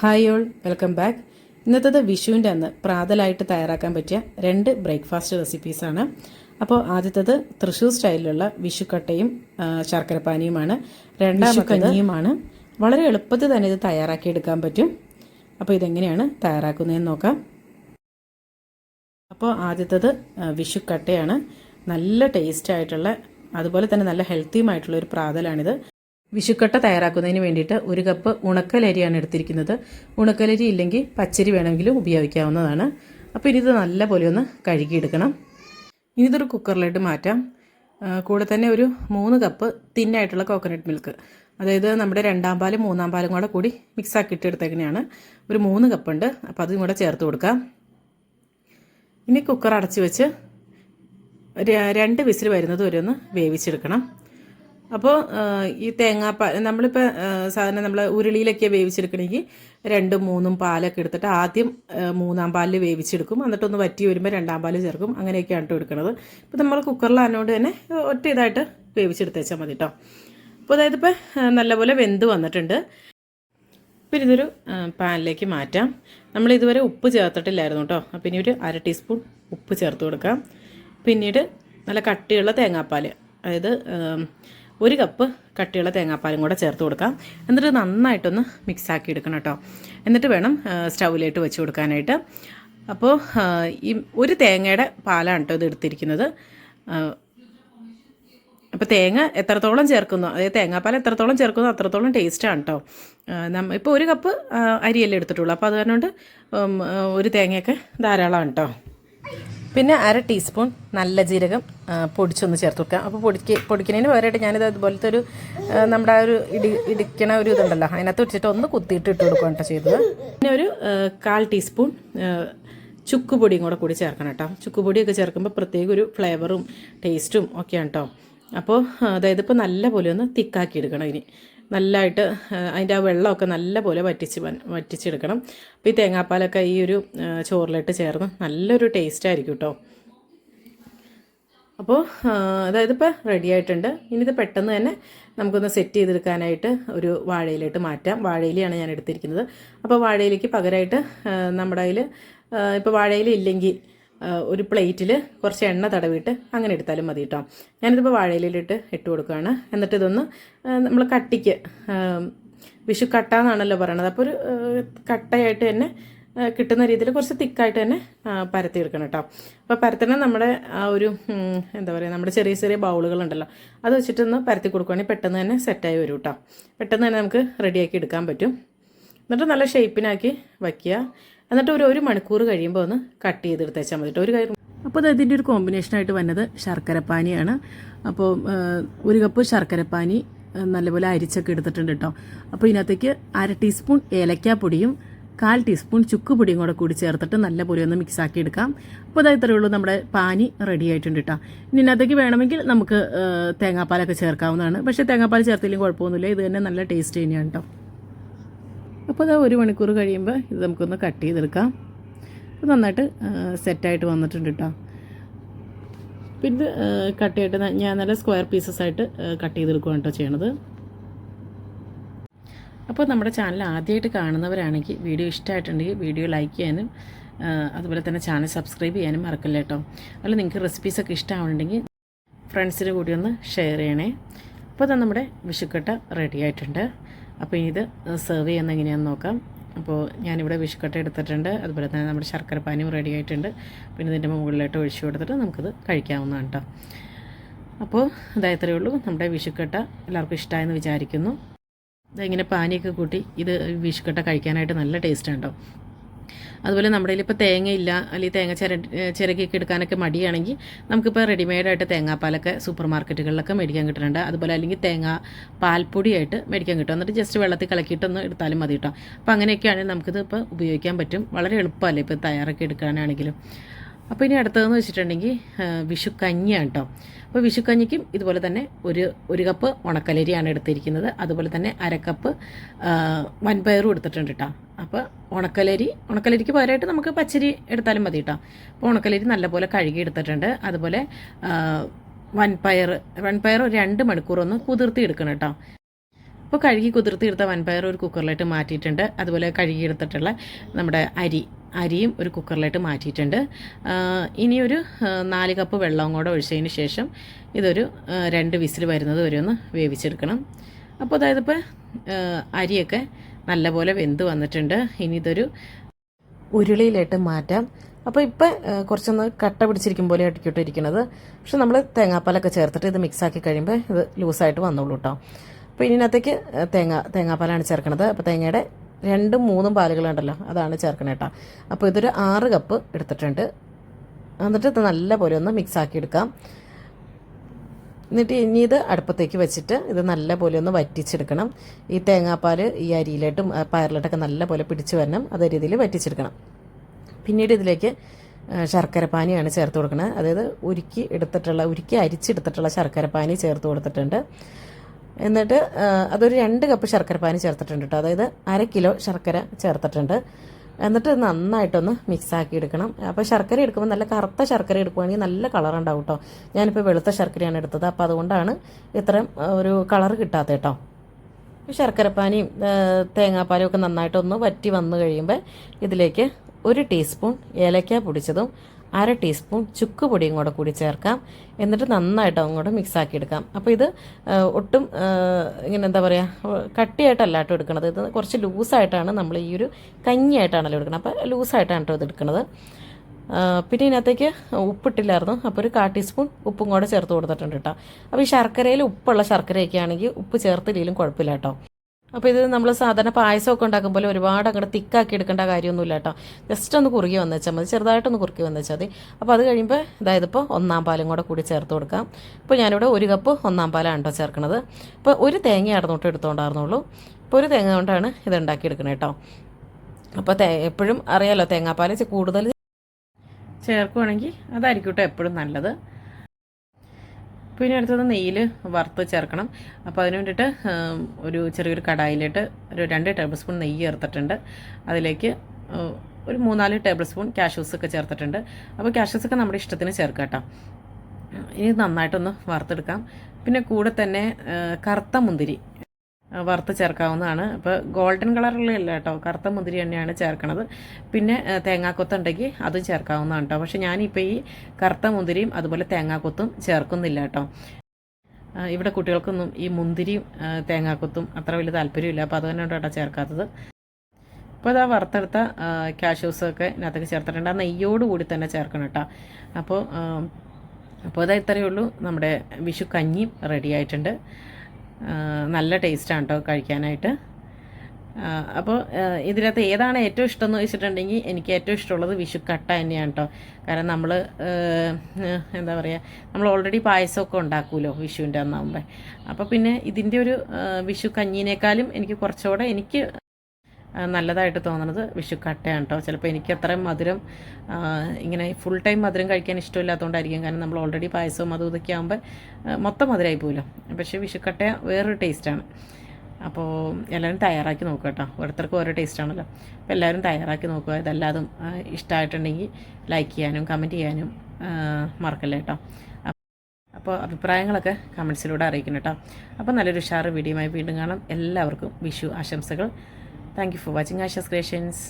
Hi all welcome back. ഇന്നത്തത് വിഷുവിന്റെ അന്ന് പ്രാതലായിട്ട് തയ്യാറാക്കാൻ പറ്റിയ രണ്ട് ബ്രേക്ക്ഫാസ്റ്റ് റെസിപ്പീസാണ് അപ്പോൾ ആദ്യത്തത് തൃശ്ശൂർ സ്റ്റൈലിലുള്ള വിഷുക്കട്ടയും ശർക്കരപ്പാനിയുമാണ്. രണ്ടാമക്കഞ്ഞിയുമാണ് വളരെ എളുപ്പത്തിൽ തന്നെ ഇത് തയ്യാറാക്കിയെടുക്കാൻ പറ്റും. അപ്പോൾ ഇതെങ്ങനെയാണ് തയ്യാറാക്കുന്നതെന്ന് നോക്കാം. അപ്പോൾ ആദ്യത്തത് വിഷുക്കട്ടയാണ്. നല്ല ടേസ്റ്റ് ആയിട്ടുള്ള അതുപോലെ തന്നെ നല്ല ഹെൽത്തിയുമായിട്ടുള്ള ഒരു പ്രാതലാണിത്. വിഷുക്കട്ട തയ്യാറാക്കുന്നതിന് വേണ്ടിയിട്ട് ഒരു കപ്പ് ഉണക്കലരിയാണ് എടുത്തിരിക്കുന്നത്. ഉണക്കലരി ഇല്ലെങ്കിൽ പച്ചരി വേണമെങ്കിലും ഉപയോഗിക്കാവുന്നതാണ്. അപ്പോൾ ഇനി ഇത് നല്ല പോലെ ഒന്ന് കഴുകിയെടുക്കണം. ഇനി ഇതൊരു കുക്കറിലോട്ട് മാറ്റാം. കൂടെ തന്നെ ഒരു മൂന്ന് കപ്പ് തിന്നായിട്ടുള്ള കോക്കനട്ട് മിൽക്ക് അതായത് നമ്മുടെ രണ്ടാം പാലും മൂന്നാം പാലും കൂടെ കൂടി മിക്സ് ഇട്ടെടുത്തേക്കിനെയാണ് ഒരു മൂന്ന് കപ്പുണ്ട്. അപ്പോൾ അതും കൂടെ ചേർത്ത് കൊടുക്കാം. ഇനി കുക്കർ അടച്ച് വെച്ച് രണ്ട് വിസിൽ വരുന്നത് വരെ ഒന്ന് വേവിച്ചെടുക്കണം. അപ്പോൾ ഈ തേങ്ങാപ്പാ നമ്മളിപ്പോൾ സാധാരണ നമ്മൾ ഉരുളിയിലൊക്കെ വേവിച്ചെടുക്കണമെങ്കിൽ രണ്ടും മൂന്നും പാലൊക്കെ എടുത്തിട്ട് ആദ്യം മൂന്നാം പാലിൽ വേവിച്ചെടുക്കും. എന്നിട്ടൊന്ന് വറ്റി വരുമ്പോൾ രണ്ടാം പാൽ ചേർക്കും. അങ്ങനെയൊക്കെയാണ് കേട്ടോ എടുക്കുന്നത് ഇപ്പോൾ നമ്മൾ കുക്കറിലായതുകൊണ്ട് തന്നെ ഒറ്റ ഇതായിട്ട് വേവിച്ചെടുത്തേച്ചാൽ മതി കേട്ടോ അപ്പോൾ അതായത് ഇപ്പോൾ നല്ലപോലെ വെന്ത് വന്നിട്ടുണ്ട്. പിന്നെ ഇതൊരു പാനിലേക്ക് മാറ്റാം. നമ്മൾ ഇതുവരെ ഉപ്പ് ചേർത്തിട്ടില്ലായിരുന്നു കേട്ടോ അപ്പോൾ ഇനി ഒരു അര ടീസ്പൂൺ ഉപ്പ് ചേർത്ത് കൊടുക്കാം. പിന്നീട് നല്ല കട്ടിയുള്ള തേങ്ങാപ്പാൽ അതായത് ഒരു കപ്പ് കട്ടിയുള്ള തേങ്ങാപ്പാലും കൂടെ ചേർത്ത് കൊടുക്കാം. എന്നിട്ട് നന്നായിട്ടൊന്ന് മിക്സാക്കി എടുക്കണം കേട്ടോ. എന്നിട്ട് വേണം സ്റ്റൗവിലേട്ട് വെച്ച് കൊടുക്കാനായിട്ട്. അപ്പോൾ ഈ ഒരു തേങ്ങയുടെ പാലാണ് കേട്ടോ ഇത് എടുത്തിരിക്കുന്നത്. അപ്പോൾ തേങ്ങ എത്രത്തോളം ചേർക്കുന്നു? അതായത് തേങ്ങാപ്പാൽ എത്രത്തോളം ചേർക്കുന്നു അത്രത്തോളം ടേസ്റ്റാണ് കേട്ടോ. നമ്മ ഇപ്പോൾ ഒരു കപ്പ് അരിയല്ലേ എടുത്തിട്ടുള്ളൂ. അപ്പോൾ അത് കാരണം കൊണ്ട് ഒരു തേങ്ങയൊക്കെ ധാരാളമാണ് കേട്ടോ. പിന്നെ അര ടീസ്പൂൺ നല്ല ജീരകം പൊടിച്ചൊന്ന് ചേർത്ത് വെക്കുക. അപ്പോൾ പൊടിക്ക് പൊടിക്കുന്നതിന് പകരമായിട്ട് ഞാനിത് അതുപോലത്തെ ഒരു നമ്മുടെ ആ ഒരു ഇടി ഇടിക്കണ ഒരു ഇതുണ്ടല്ലോ. അതിനകത്ത് വെച്ചിട്ട് ഒന്ന് കുത്തിയിട്ട് ഇട്ട് കൊടുക്കുക കേട്ടോ ചെയ്തത്. പിന്നെ ഒരു കാൽ ടീസ്പൂൺ ചുക്ക് ചുക്കുപൊടിയും കൂടെ കൂടി ചേർക്കണം കേട്ടോ. ചുക്കുപൊടിയൊക്കെ ചേർക്കുമ്പോൾ പ്രത്യേക ഒരു ഫ്ലേവറും ടേസ്റ്റും ഒക്കെയാണ് കേട്ടോ. അപ്പോൾ അതായത് ഇപ്പോൾ നല്ല പോലെ ഒന്ന് തിക്കാക്കി എടുക്കണം ഇനി. നല്ലതായിട്ട് അതിന്റെ ആ വെള്ളമൊക്കെ നല്ല പോലെ വറ്റിച്ച് വറ്റിച്ചെടുക്കണം. അപ്പോൾ ഈ തേങ്ങാപ്പാലൊക്കെ ഈ ഒരു ചോറിലിട്ട് ചേർന്ന് നല്ലൊരു ടേസ്റ്റ് ആയിരിക്കും കേട്ടോ അപ്പോൾ അതായത് ഇപ്പോൾ റെഡി ആയിട്ടുണ്ട്. ഇനി ഇത് പെട്ടെന്ന് തന്നെ നമുക്കൊന്ന് സെറ്റ് ചെയ്തെടുക്കാനായിട്ട് ഒരു വാഴയിലോട്ട് മാറ്റാം. വാഴയിലാണ് ഞാൻ എടുത്തിരിക്കുന്നത്. അപ്പോൾ വാഴയിലേക്ക് പകരമായിട്ട് നമ്മുടെ കയ്യിൽ ഇപ്പോൾ വാഴയില ഇല്ലെങ്കിൽ ആ, ഒരു പ്ലേറ്റിൽ കുറച്ച് എണ്ണ തടവിയിട്ട് അങ്ങനെ എടുത്താലും മതി കേട്ടോ ഞാനിതിപ്പോൾ വാഴയിലിട്ട് ഇട്ട് കൊടുക്കുകയാണ് എന്നിട്ട് ഇതൊന്ന് നമ്മൾ കട്ടിക്ക് വിഷു കട്ട എന്നാണല്ലോ പറയണത്. അപ്പോൾ ഒരു കട്ടയായിട്ട് തന്നെ കിട്ടുന്ന രീതിയിൽ കുറച്ച് തിക്കായിട്ട് തന്നെ പരത്തി പരത്തിയെടുക്കണം കേട്ടോ അപ്പോൾ പരത്തണം നമ്മുടെ ആ ഒരു എന്താ പറയുക നമ്മുടെ ചെറിയ ചെറിയ ബൗളുകളുണ്ടല്ലോ അത് വെച്ചിട്ടൊന്ന് പരത്തി കൊടുക്കുകയാണെങ്കിൽ പെട്ടെന്ന് തന്നെ സെറ്റായി വരും കേട്ടോ പെട്ടെന്ന് തന്നെ നമുക്ക് റെഡിയാക്കി എടുക്കാൻ പറ്റും. എന്നിട്ട് നല്ല ഷേപ്പിനാക്കി വയ്ക്കുക. എന്നിട്ട് ഒരു ഒരു മണിക്കൂർ കഴിയുമ്പോൾ ഒന്ന് കട്ട് ചെയ്തെടുത്തേച്ചാൽ മതി ഒരു കാര്യം അപ്പോൾ അത് ഇതിന്റെ ഒരു കോമ്പിനേഷനായിട്ട് വന്നത് ശർക്കരപ്പാനിയാണ്. അപ്പോൾ ഒരു കപ്പ് ശർക്കരപ്പാനി നല്ലപോലെ അരിച്ചൊക്കെ എടുത്തിട്ടുണ്ട് കേട്ടോ അപ്പോൾ ഇതിനകത്തേക്ക് അര ടീസ്പൂൺ ഏലക്കാപ്പൊടിയും കാൽ ടീസ്പൂൺ ചുക്ക് പൊടിയും കൂടെ കൂടി ചേർത്തിട്ട് നല്ലപോലെ ഒന്ന് മിക്സ് ആക്കി എടുക്കാം. അപ്പോൾ അതായത് ഇത്രയേ ഉള്ളൂ നമ്മുടെ പാനി റെഡി ആയിട്ടുണ്ട് കേട്ടോ ഇനി ഇതിനകത്തേക്ക് വേണമെങ്കിൽ നമുക്ക് തേങ്ങാപ്പാലൊക്കെ ചേർക്കാവുന്നതാണ്. പക്ഷേ തേങ്ങാപ്പാൽ ചേർത്തില്ലെങ്കിൽ കുഴപ്പമൊന്നുമില്ല. ഇത് തന്നെ നല്ല ടേസ്റ്റ് തന്നെയാണ് കേട്ടോ അപ്പോൾ അത് ഒരു മണിക്കൂർ കഴിയുമ്പോൾ ഇത് നമുക്കൊന്ന് കട്ട് ചെയ്തെടുക്കാം. നന്നായിട്ട് സെറ്റായിട്ട് വന്നിട്ടുണ്ട് കേട്ടോ പിന്നെ കട്ട് ചെയ്തിട്ട് ഞാൻ നല്ല സ്ക്വയർ പീസസ് ആയിട്ട് കട്ട് ചെയ്തെടുക്കുകയാണ് കേട്ടോ ചെയ്യണത്. അപ്പോൾ നമ്മുടെ ചാനൽ ആദ്യമായിട്ട് കാണുന്നവരാണെങ്കിൽ വീഡിയോ ഇഷ്ടമായിട്ടുണ്ടെങ്കിൽ വീഡിയോ ലൈക്ക് ചെയ്യാനും അതുപോലെ തന്നെ ചാനൽ സബ്സ്ക്രൈബ് ചെയ്യാനും മറക്കല്ല കേട്ടോ അല്ല നിങ്ങൾക്ക് റെസിപ്പീസൊക്കെ ഇഷ്ടമാവുന്നുണ്ടെങ്കിൽ ഫ്രണ്ട്സിന് കൂടി ഒന്ന് ഷെയർ ചെയ്യണേ. അപ്പോൾ നമ്മുടെ വിഷുക്കട്ട റെഡി ആയിട്ടുണ്ട്. അപ്പോൾ ഇത് സെർവ് ചെയ്യുന്ന എങ്ങനെയാന്ന് നോക്കാം. അപ്പോൾ ഞാനിവിടെ വിഷുക്കട്ട എടുത്തിട്ടുണ്ട്. അതുപോലെ തന്നെ നമ്മുടെ ശർക്കര പാനിയും റെഡി ആയിട്ടുണ്ട്. പിന്നെ ഇതിന്റെ മുകളിലോട്ട് ഒഴിച്ചു കൊടുത്തിട്ട് നമുക്കിത് കഴിക്കാവുന്നതാണ് കേട്ടോ അപ്പോൾ ഇതായത്രേ ഉള്ളൂ. നമ്മുടെ വിഷുക്കട്ട എല്ലാവർക്കും ഇഷ്ടമായെന്ന് വിചാരിക്കുന്നു. ഇങ്ങനെ പാനിയൊക്കെ കൂട്ടി ഇത് വിഷുക്കട്ട കഴിക്കാനായിട്ട് നല്ല ടേസ്റ്റ് കേട്ടോ അതുപോലെ നമ്മുടെ കയ്യിൽ ഇപ്പോൾ തേങ്ങയില്ല അല്ലെങ്കിൽ തേങ്ങ ചിര ചിരകിയൊക്കെ എടുക്കാനൊക്കെ മടിയാണെങ്കിൽ നമുക്കിപ്പോൾ റെഡിമെയ്ഡായിട്ട് തേങ്ങാപ്പാലൊക്കെ സൂപ്പർ മാർക്കറ്റുകളിലൊക്കെ മേടിക്കാൻ കിട്ടുന്നുണ്ട്. അതുപോലെ അല്ലെങ്കിൽ തേങ്ങ പാൽപ്പൊടിയായിട്ട് മേടിക്കാൻ കിട്ടും. എന്നിട്ട് ജസ്റ്റ് വെള്ളത്തിൽ കലക്കിയിട്ടൊന്ന് എടുത്താലും മതി കേട്ടോ അപ്പോൾ അങ്ങനെയൊക്കെയാണെങ്കിൽ നമുക്കിത് ഇപ്പോൾ ഉപയോഗിക്കാൻ പറ്റും. വളരെ എളുപ്പമല്ലേ ഇപ്പോൾ തയ്യാറൊക്കെ എടുക്കാനാണെങ്കിലും. അപ്പോൾ ഇനി അടുത്തതെന്ന് വെച്ചിട്ടുണ്ടെങ്കിൽ വിഷുക്കഞ്ഞിയാണ് വിഷു കഞ്ഞിയാണ് കേട്ടോ. അപ്പോൾ വിഷുക്കഞ്ഞിക്കും ഇതുപോലെ തന്നെ ഒരു ഒരു കപ്പ് ഉണക്കലരിയാണ് എടുത്തിരിക്കുന്നത്. അതുപോലെ തന്നെ അരക്കപ്പ് വൻപയറും എടുത്തിട്ടുണ്ട് കേട്ടോ. അപ്പോൾ ഉണക്കലരി ഉണക്കലരിക്ക് പകരമായിട്ട് നമുക്ക് പച്ചരി എടുത്താലും മതി കേട്ടോ. അപ്പോൾ ഉണക്കലരി നല്ലപോലെ കഴുകി എടുത്തിട്ടുണ്ട്. അതുപോലെ വൻപയർ വൻപയർ രണ്ട് മണിക്കൂർ ഒന്ന് കുതിർത്തി എടുക്കണം കേട്ടോ. അപ്പോൾ കഴുകി കുതിർത്തി എടുത്ത വൻപയർ ഒരു കുക്കറിലായിട്ട് മാറ്റിയിട്ടുണ്ട്. അതുപോലെ കഴുകിയെടുത്തിട്ടുള്ള നമ്മുടെ അരി. അരിയും ഒരു കുക്കറിലോട്ട് മാറ്റിയിട്ടുണ്ട്. ഇനിയൊരു നാല് കപ്പ് വെള്ളവും കൂടെ ഒഴിച്ചതിന് ശേഷം ഇതൊരു രണ്ട് വിസിൽ വരുന്നത് വരെ ഒന്ന് വേവിച്ചെടുക്കണം. അപ്പോൾ അതായത് ഇപ്പോൾ അരിയൊക്കെ നല്ലപോലെ വെന്ത് വന്നിട്ടുണ്ട്. ഇനി ഇതൊരു ഉരുളിയിലായിട്ട് മാറ്റാം. അപ്പോൾ ഇപ്പോൾ കുറച്ചൊന്ന് കട്ട പിടിച്ചിരിക്കും പോലെ ആയിരിക്കട്ടെ ഇരിക്കുന്നത് പക്ഷെ നമ്മൾ തേങ്ങാപ്പാലൊക്കെ ചേർത്തിട്ട് ഇത് മിക്സാക്കി കഴിയുമ്പോൾ ഇത് ലൂസായിട്ട് വന്നോളൂ കേട്ടോ അപ്പോൾ ഇതിനകത്തേക്ക് തേങ്ങ തേങ്ങാപ്പാലാണ് ചേർക്കണത്. അപ്പോൾ തേങ്ങയുടെ രണ്ടും മൂന്നും പാലുകളുണ്ടല്ലോ അതാണ് ചേർക്കണത് കേട്ടോ അപ്പോൾ ഇതൊരു ആറ് കപ്പ് എടുത്തിട്ടുണ്ട്. എന്നിട്ട് ഇത് നല്ല പോലെ ഒന്ന് മിക്സാക്കി എടുക്കാം. എന്നിട്ട് ഇനി ഇത് അടുപ്പത്തേക്ക് വെച്ചിട്ട് ഇത് നല്ല പോലെ ഒന്ന് വറ്റിച്ചെടുക്കണം. ഈ തേങ്ങാപ്പാൽ ഈ അരിയിലോട്ടും പയറിലോട്ടൊക്കെ നല്ല പോലെ പിടിച്ചു വരണം അതേ രീതിയിൽ വറ്റിച്ചെടുക്കണം. പിന്നീട് ഇതിലേക്ക് ശർക്കര ശർക്കരപ്പാനിയാണ് ചേർത്ത് കൊടുക്കുന്നത് അതായത് ഉരുക്കി എടുത്തിട്ടുള്ള ഉരുക്കി അരിച്ചെടുത്തിട്ടുള്ള ശർക്കരപ്പാനി ചേർത്ത് കൊടുത്തിട്ടുണ്ട്. എന്നിട്ട് അതൊരു രണ്ട് കപ്പ് ശർക്കരപ്പാനി ചേർത്തിട്ടുണ്ട് കേട്ടോ. അതായത് അര കിലോ ശർക്കര ചേർത്തിട്ടുണ്ട്. എന്നിട്ട് നന്നായിട്ടൊന്ന് മിക്സ് ആക്കി എടുക്കണം. അപ്പോൾ ശർക്കര എടുക്കുമ്പോൾ നല്ല കറുത്ത ശർക്കര എടുക്കുവാണെങ്കിൽ നല്ല കളർ ഉണ്ടാവും കേട്ടോ. ഞാനിപ്പോൾ വെളുത്ത ശർക്കരയാണ് എടുത്തത്. അപ്പോൾ അതുകൊണ്ടാണ് ഇത്രയും ഒരു കളർ കിട്ടാത്ത കേട്ടോ. ശർക്കരപ്പാനിയും തേങ്ങാപ്പാലും ഒക്കെ നന്നായിട്ടൊന്ന് വറ്റി വന്നു കഴിയുമ്പോൾ ഇതിലേക്ക് ഒരു ടീസ്പൂൺ ഏലക്ക പൊടിച്ചതും അര ടീസ്പൂൺ ചുക്ക് പൊടിയും കൂടെ കൂടി ചേർക്കാം. എന്നിട്ട് നന്നായിട്ട് അങ്ങോട്ട് മിക്സ് ആക്കി എടുക്കാം. അപ്പോൾ ഇത് ഒട്ടും ഇങ്ങനെ എന്താ പറയുക കട്ടിയായിട്ടല്ല കേട്ടോ എടുക്കണത്. ഇത് കുറച്ച് ലൂസായിട്ടാണ് നമ്മൾ ഈ ഒരു കഞ്ഞിയായിട്ടാണല്ലോ എടുക്കുന്നത് അപ്പോൾ ലൂസായിട്ടാണ് ഇത് എടുക്കുന്നത് പിന്നെ ഇതിനകത്തേക്ക് ഉപ്പിട്ടില്ലായിരുന്നു. അപ്പോൾ ഒരു കാ ടീസ്പൂൺ ഉപ്പും കൂടെ ചേർത്ത് കൊടുത്തിട്ടുണ്ട് കേട്ടോ. അപ്പോൾ ഈ ശർക്കരയിൽ ഉപ്പുള്ള ശർക്കരയൊക്കെ ആണെങ്കിൽ ഉപ്പ് ചേർത്തില്ലെങ്കിലും കുഴപ്പമില്ല കേട്ടോ. അപ്പോൾ ഇത് നമ്മൾ സാധാരണ പായസമൊക്കെ ഉണ്ടാക്കുമ്പോൾ ഒരുപാട് അങ്ങോട്ട് തിക്കാക്കി എടുക്കേണ്ട കാര്യമൊന്നുമില്ല കേട്ടോ. ജസ്റ്റ് ഒന്ന് കുറുകി വന്നുവെച്ചാൽ മതി. ചെറുതായിട്ടൊന്ന് കുറുക്കി വന്നുവെച്ചാൽ മതി. അപ്പോൾ അത് കഴിയുമ്പോൾ അതായത് ഇപ്പോൾ ഒന്നാം പാലും കൂടെ കൂടി ചേർത്ത് കൊടുക്കാം. ഇപ്പോൾ ഞാനിവിടെ ഒരു കപ്പ് ഒന്നാം പാലാണ് കേട്ടോ ചേർക്കണത്. ഇപ്പോൾ ഒരു തേങ്ങ അടന്നോട്ട് എടുത്തോണ്ടായിരുന്നുള്ളൂ. ഇപ്പോൾ ഒരു തേങ്ങ കൊണ്ടാണ് ഇത് ഉണ്ടാക്കിയെടുക്കണത് കേട്ടോ അപ്പോൾ തേ എപ്പോഴും അറിയാമല്ലോ തേങ്ങാപ്പാൽ കൂടുതൽ ചേർക്കുവാണെങ്കിൽ അതായിരിക്കും കേട്ടോ എപ്പോഴും നല്ലത്. പിന്നെ അടുത്തത് നെയ്യിൽ വറുത്ത് ചേർക്കണം. അപ്പോൾ അതിന് വേണ്ടിയിട്ട് ഒരു ചെറിയൊരു കടായിലിട്ട് ഒരു രണ്ട് ടേബിൾ സ്പൂൺ നെയ്യ് ചേർത്തിട്ടുണ്ട്. അതിലേക്ക് ഒരു മൂന്നാൽ ടേബിൾ സ്പൂൺ കാഷ്യൂസ് ഒക്കെ ചേർത്തിട്ടുണ്ട്. അപ്പോൾ കാഷ്യൂസ് ഒക്കെ നമ്മുടെ ഇഷ്ടത്തിന് ചേർക്കാം ഇനി നന്നായിട്ടൊന്ന് വറുത്തെടുക്കാം. പിന്നെ കൂടെ തന്നെ കറുത്ത മുന്തിരി. വറുത്ത് ചേർക്കാവുന്നതാണ്. അപ്പോൾ ഗോൾഡൻ കളറിലുള്ള കേട്ടോ. കറുത്ത മുന്തിരി തന്നെയാണ് ചേർക്കണത്. പിന്നെ തേങ്ങാക്കൊത്തുണ്ടെങ്കിൽ അതും ചേർക്കാവുന്നതാണ് കേട്ടോ. പക്ഷേ ഞാനിപ്പോൾ ഈ കറുത്ത മുന്തിരിയും അതുപോലെ തേങ്ങാക്കൊത്തും ചേർക്കുന്നില്ല കേട്ടോ. ഇവിടെ കുട്ടികൾക്കൊന്നും ഈ മുന്തിരിയും തേങ്ങാക്കൊത്തും അത്ര വലിയ താല്പര്യമില്ല. അപ്പോൾ അതുതന്നെയാണ് കേട്ടോ ചേർക്കാത്തത്. അപ്പോൾ അതാ വറുത്തെടുത്ത കാഷ്യൂസൊക്കെ ഇതിനകത്തേക്ക് ചേർത്തിട്ടുണ്ട്. ആ നെയ്യോട് കൂടി തന്നെ ചേർക്കണം കേട്ടോ. അപ്പോൾ അപ്പോൾ അതാ ഇത്രയേ ഉള്ളൂ. നമ്മുടെ വിഷു കഞ്ഞിയും റെഡി ആയിട്ടുണ്ട്. നല്ല ടേസ്റ്റാണ് കേട്ടോ കഴിക്കാനായിട്ട്. അപ്പോൾ ഇതിനകത്ത് ഏതാണ് ഏറ്റവും ഇഷ്ടം എന്ന് വെച്ചിട്ടുണ്ടെങ്കിൽ എനിക്ക് ഏറ്റവും ഇഷ്ടമുള്ളത് വിഷുക്കട്ട തന്നെയാണ് കേട്ടോ കാരണം നമ്മൾ എന്താ പറയുക നമ്മൾ ഓൾറെഡി പായസമൊക്കെ ഉണ്ടാക്കുമല്ലോ വിഷുവിന്റെ അന്നാകുമ്പോൾ അപ്പോൾ പിന്നെ ഇതിന്റെ ഒരു വിഷു കഞ്ഞിനേക്കാളും എനിക്ക് കുറച്ചുകൂടെ എനിക്ക് നല്ലതായിട്ട് തോന്നുന്നത് വിഷുക്കട്ടയാണ് കേട്ടോ ചിലപ്പോൾ എനിക്ക് അത്രയും മധുരം ഇങ്ങനെ ഫുൾ ടൈം മധുരം കഴിക്കാൻ ഇഷ്ടമില്ലാത്തതുകൊണ്ടായിരിക്കും കാരണം നമ്മൾ ഓൾറെഡി പായസവും അതും ഇതൊക്കെ ആകുമ്പോൾ മൊത്തം മധുരമായി പോലും പക്ഷേ വിഷുക്കട്ട വേറൊരു ടേസ്റ്റാണ് അപ്പോൾ എല്ലാവരും തയ്യാറാക്കി നോക്കുക കേട്ടോ ഓരോരുത്തർക്കും ഓരോ ടേസ്റ്റാണല്ലോ അപ്പോൾ എല്ലാവരും തയ്യാറാക്കി നോക്കുക. ഇതെല്ലാതും ഇഷ്ടമായിട്ടുണ്ടെങ്കിൽ ലൈക്ക് ചെയ്യാനും കമന്റ് ചെയ്യാനും മറക്കല്ല മറക്കല്ലേ കേട്ടോ അപ്പോൾ അഭിപ്രായങ്ങളൊക്കെ കമൻസിലൂടെ അറിയിക്കണം കേട്ടോ അപ്പോൾ നല്ലൊരു ഉഷാറ് വീഡിയോയുമായി വീണ്ടും കാണാം. എല്ലാവർക്കും വിഷു ആശംസകൾ. thank you for watching Asha's creations